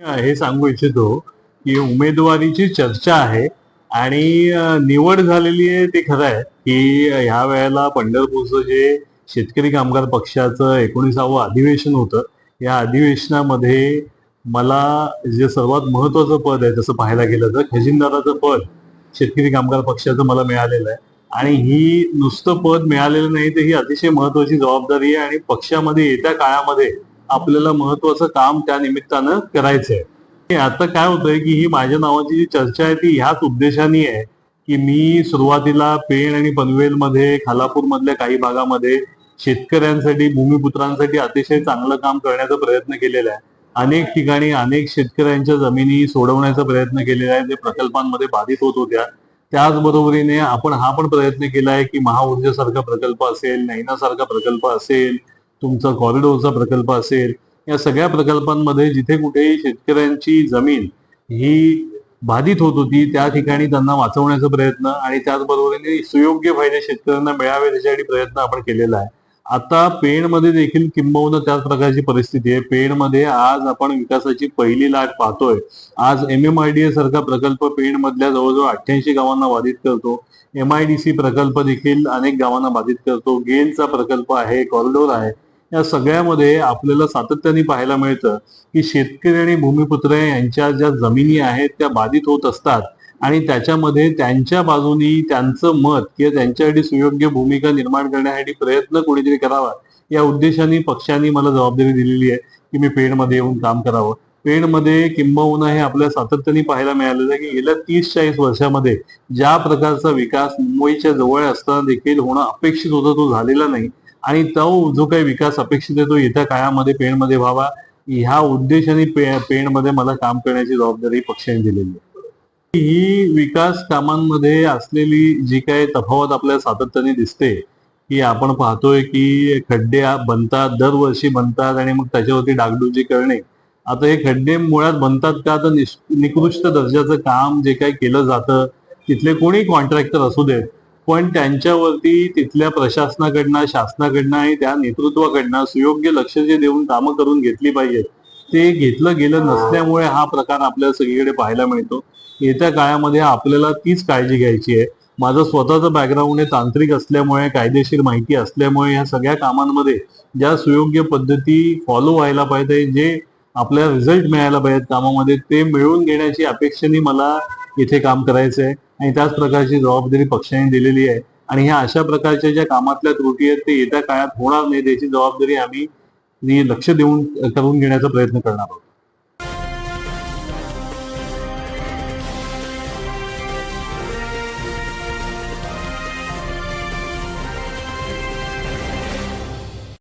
हे सांगू इच्छितो की उमेदवारीची चर्चा आहे आणि निवड झालेली आहे ते खरं आहे की ह्या वेळेला पंढरपूरचं जे शेतकरी कामगार पक्षाचं एकोणीसावं अधिवेशन होतं या अधिवेशनामध्ये मला जे सर्वात महत्वाचं पद आहे तसं पाहायला गेलं तर खजिनदाराचं पद शेतकरी कामगार पक्षाचं मला मिळालेलं आहे. आणि ही नुसतं पद मिळालेलं नाही तर ही अतिशय महत्वाची जबाबदारी आहे आणि पक्षामध्ये येत्या काळामध्ये आपल्याला महत्वाचं काम त्या निमित्तानं करायचंय. आता काय होतंय की ही माझ्या नावाची जी चर्चा आहे ती ह्याच उद्देशाने आहे की मी सुरुवातीला पेण आणि पनवेलमध्ये खालापूर मधल्या काही भागामध्ये शेतकऱ्यांसाठी भूमिपुत्रांसाठी अतिशय चांगलं काम करण्याचा प्रयत्न केलेला आहे. अनेक ठिकाणी अनेक शेतकऱ्यांच्या जमिनी सोडवण्याचा प्रयत्न केलेला आहे. जे प्रकल्पांमध्ये बाधित होत होत्या. त्याचबरोबरीने आपण हा पण प्रयत्न केला आहे की महाऊर्जेसारखा प्रकल्प असेल नैनासारखा प्रकल्प असेल तुमचा कॉरिडोरचा प्रकल्प असेल या सगळ्या प्रकल्पांमध्ये जिथे कुठेही शेतकऱ्यांची जमीन ही बाधित होत होती त्या ठिकाणी त्यांना वाचवण्याचा प्रयत्न आणि त्याचबरोबर सुयोग्य फायदे शेतकऱ्यांना मिळावे त्याच्यासाठी प्रयत्न आपण केलेला आहे. आता पेणमध्ये देखील किंबहुना त्याच प्रकारची परिस्थिती आहे. पेणमध्ये आज आपण विकासाची पहिली लाट पाहतोय. आज M M I D A सारखा प्रकल्प पेण मधल्या जवळजवळ अठ्ठ्याऐंशी गावांना बाधित करतो. एम आय डी सी प्रकल्प देखील अनेक गावांना बाधित करतो. गेनचा प्रकल्प आहे कॉरिडोर आहे. या सगळ्यामध्ये आपल्याला सातत्याने पाहायला मिळतं की शेतकरी आणि भूमिपुत्र यांच्या ज्या जमिनी आहेत त्या बाधित होत असतात. आणि त्याच्यामध्ये त्यांच्या बाजूनी त्यांचं मत किंवा त्यांच्यासाठी सुयोग्य भूमिका निर्माण करण्यासाठी प्रयत्न कोणीतरी करावा या उद्देशाने पक्षाने मला जबाबदारी दिलेली आहे की मी पेणमध्ये येऊन काम करावं. पेणमध्ये किंबहुना हे आपल्या सातत्याने पाहायला मिळालेलं आहे की गेल्या तीस चाळीस वर्षामध्ये ज्या प्रकारचा विकास मुंबईच्या जवळ असताना देखील होणं अपेक्षित होतं तो झालेला नाही. आणि तो जो काही विकास अपेक्षित आहे तो येत्या काळामध्ये पेणमध्ये व्हावा ह्या उद्देशाने पे पेणमध्ये मला काम करण्याची जबाबदारी पक्षाने दिलेली आहे. ही विकास कामांमध्ये असलेली जी काही तफावत आपल्याला सातत्याने दिसते की आपण पाहतोय की खड्डे बनतात दरवर्षी बनतात आणि मग त्याच्यावरती डागडुजी करणे. आता हे खड्डे मुळात बनतात का? तर निकृष्ट दर्जाचं काम जे काही केलं जातं तिथले कोणी कॉन्ट्रॅक्टर असू देत पण त्यांच्यावरती तिथल्या प्रशासनाकडनं शासनाकडनं आणि त्या नेतृत्वाकडनं सुयोग्य लक्ष जे देऊन कामं करून घेतली पाहिजेत ते घेतलं गेलं नसल्यामुळे हा प्रकार आपल्याला सगळीकडे पाहायला मिळतो. येत्या काळामध्ये आपल्याला तीच काळजी घ्यायची आहे. माझं स्वतःचं बॅकग्राऊंड हे तांत्रिक असल्यामुळे कायदेशीर माहिती असल्यामुळे या सगळ्या कामांमध्ये ज्या सुयोग्य पद्धती फॉलो व्हायला पाहिजे जे आपल्याला रिझल्ट मिळायला पाहिजेत कामामध्ये ते मिळवून घेण्याची अपेक्षेने मला इथे काम करायचं आहे आणि त्याच प्रकारची जबाबदारी पक्षाने दिलेली आहे. आणि ह्या अशा प्रकारच्या ज्या कामातल्या त्रुटी आहेत ते येत्या काळात होणार नाही त्याची जबाबदारी आम्ही लक्ष देऊन करून घेण्याचा प्रयत्न करणार आहोत.